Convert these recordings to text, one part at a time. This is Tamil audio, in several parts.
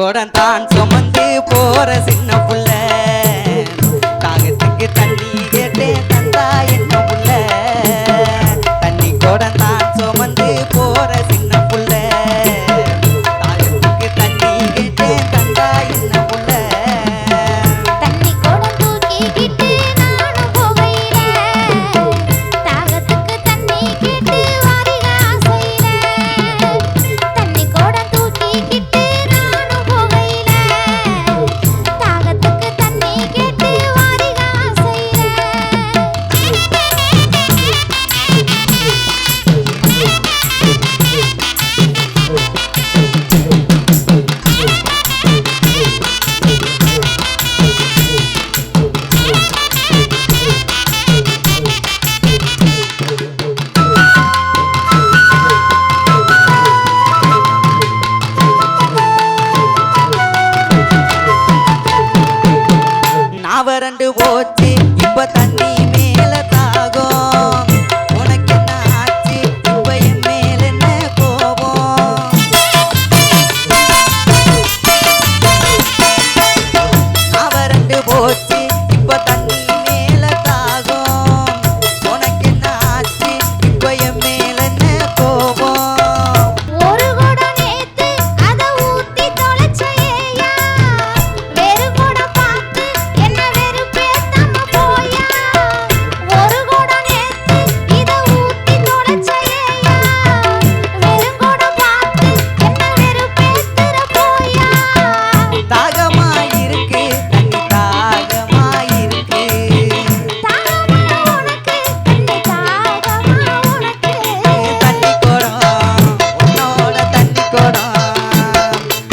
ಕೊಡಂತಾನ உப்ப தண்ணி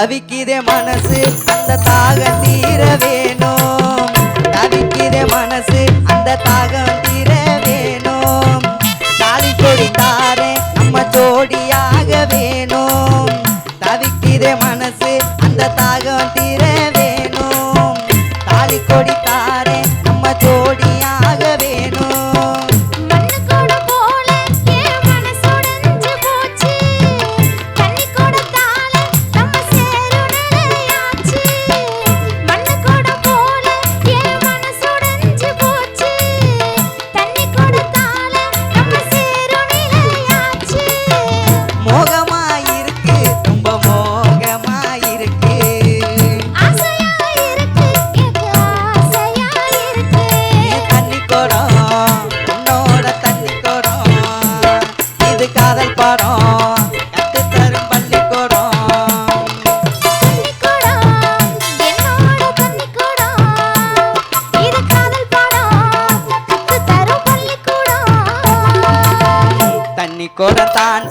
தவிக்கிதே மனசு அந்த தாகம் தீர வேணும். தவிக்கிதே மனசு அந்த தாகம் தீர வேணும். தாலி கொடி தாரே நம்ம ஜோடியாக வேணும். தவிக்கிதே மனசு அந்த தாகம் தீர பரம் கத்து தரும் பள்ளிக்கூடம். தண்ணி கூட தான்